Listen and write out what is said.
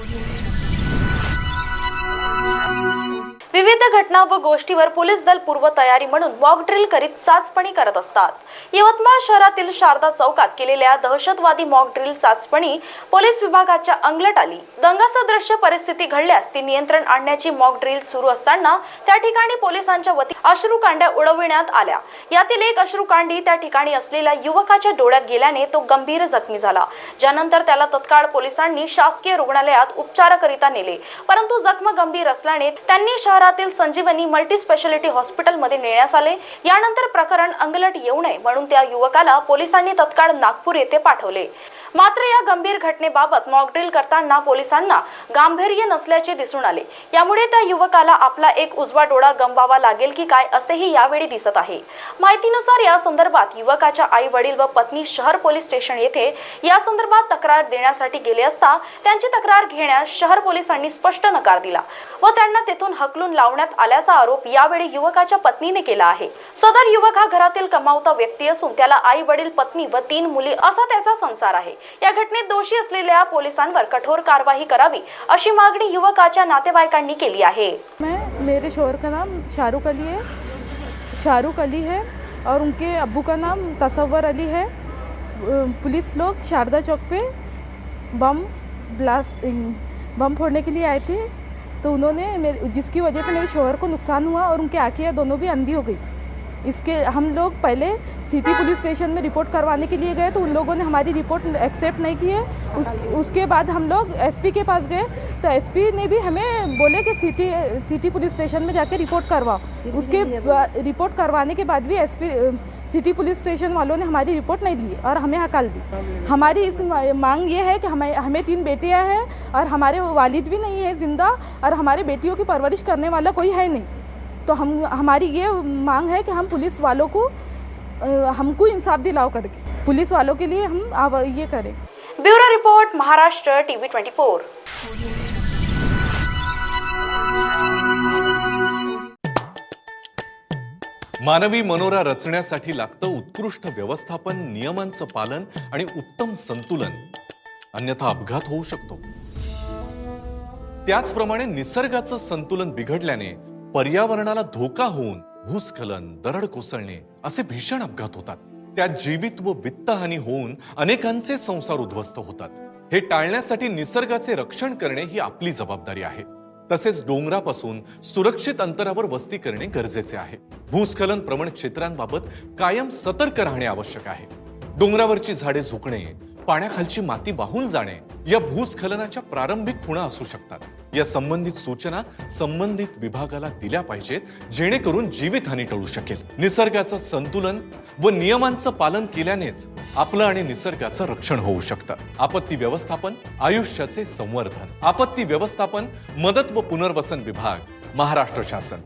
audio विविध घटना व गोष्टीवर पोलीस दल पूर्व तयारी म्हणून मॉक ड्रिल करीत चाचपणी करत असतात. यवतमाळ शहरातील शारदा चौकात केलेल्या दहशतवादी मॉक ड्रिल चाचपणी पोलीस विभागाच्या अंगलट आली. दंगासदृश्य परिस्थिती घडल्यास ती नियंत्रण आणण्याची मॉक ड्रिल सुरू असताना त्या ठिकाणी पोलिसांच्या वती अश्रुकांड्या उडविण्यात आल्या. यातील एक अश्रुकांडी त्या ठिकाणी असलेल्या युवकाच्या डोळ्यात गेल्याने तो गंभीर जखमी झाला. ज्यानंतर त्याला तत्काळ पोलिसांनी शासकीय रुग्णालयात उपचाराकरिता नेले. परंतु जखम गंभीर असल्याने त्यांनी शहरातील संजीवनी मल्टी स्पेशालिटी हॉस्पिटलमध्ये नेण्यात आले. यानंतर प्रकरण अंगलट येऊ नये म्हणून त्या युवकाला पोलिसांनी तत्काळ नागपूर येथे पाठवले. मात्र या गंभीर घटनेबाबत मॉकड्रिल करताना पोलिसांना गांभीर्य नसल्याचे दिसून आले. यामुळे त्या युवकाला आपला एक उजवा डोळा गमवावा लागेल की काय असेही यावेळी दिसत आहे. माहितीनुसार या संदर्भात युवकाच्या आई वडील व पत्नी शहर पोलीस स्टेशन येथे या संदर्भात तक्रार देण्यासाठी गेले असता त्यांची तक्रार घेण्यास शहर पोलिसांनी स्पष्ट नकार दिला व त्यांना तेथून हकलून लावण्यात आल्याचा आरोप यावेळी युवकाच्या पत्नीने केला आहे. सदर युवक हा घरातील कमावता व्यक्ती असून त्याला आई वडील पत्नी व तीन मुली असा त्याचा संसार आहे. या घटनेत दोषी असलेल्या पोलिसांवर कठोर कारवाई करावी अशी मागणी युवकाच्या नातेवाईकांनी केली आहे. मैं मेरे शोहर का नाम शाहरुख अली है। शाहरुख अली है और उनके अब्बू का नाम तसव्वर अली है। पुलिस लोग शारदा चौक पे बम ब्लास्ट बम फोड़ने के लिए आए थे। तो उन्होंने मेरे जिसकी वजह से मेरे शोहर को नुकसान हुआ और उनकी आँखें दोनों भी अंधी हो गई। इसके हम लोग पहले सिटी पुलिस स्टेशन में रिपोर्ट करवाने के लिए गए तो उन लोगों ने हमारी रिपोर्ट एक्सेप्ट नहीं की है। उस, उसके बाद हम लोग एसपी के पास गए तो एसपी ने भी हमें बोले कि सिटी सिटी पुलिस स्टेशन में जाके रिपोर्ट करवाओ। उसके रिपोर्ट करवाने के बाद भी एसपी, सिटी पुलिस स्टेशन वालों ने हमारी रिपोर्ट नहीं ली और हमें हकाल दी। हमारी इस मांग ये है कि हमें हमें तीन बेटियाँ हैं और हमारे वालिद भी नहीं है ज़िंदा और हमारे बेटियों की परवरिश करने वाला कोई है नहीं। तो हम हमारी ये मांग है कि हम पुलिस वालों को हमको इंसाफ दिलाओ करके। पुलिस वालों के लिए हम आव ये करें। Bureau report Maharashtra TV twenty four. मानवी मनोरा रचण्यासाठी लागतं उत्कृष्ट व्यवस्थापन नियमांचं पालन आणि उत्तम संतुलन. अन्यथा अपघात होऊ शकतो. त्याचप्रमाणे निसर्गाचं संतुलन बिघडल्याने पर्यावरणाला धोका होऊन भूस्खलन दरड कोसळणे असे भीषण अपघात होतात. त्यात जीवित व वित्तहानी होऊन अनेकांचे संसार उद्ध्वस्त होतात. हे टाळण्यासाठी निसर्गाचे रक्षण करणे ही आपली जबाबदारी आहे. तसेच डोंगरापासून सुरक्षित अंतरावर वस्ती करणे गरजेचे आहे. भूस्खलन प्रवण क्षेत्रांबाबत कायम सतर्क राहणे आवश्यक आहे. डोंगरावरची झाडे झुकणे पाण्याखालची माती वाहून जाणे या भूस्खलनाच्या प्रारंभिक खुणा असू शकतात. या संबंधित सूचना संबंधित विभागाला दिल्या पाहिजेत जेणेकरून जीवितहानी टळू शकेल. निसर्गाचं संतुलन व नियमांचं पालन केल्यानेच आपलं आणि निसर्गाचं रक्षण होऊ शकतं. आपत्ती व्यवस्थापन आयुष्याचे संवर्धन. आपत्ती व्यवस्थापन मदत व पुनर्वसन विभाग महाराष्ट्र शासन.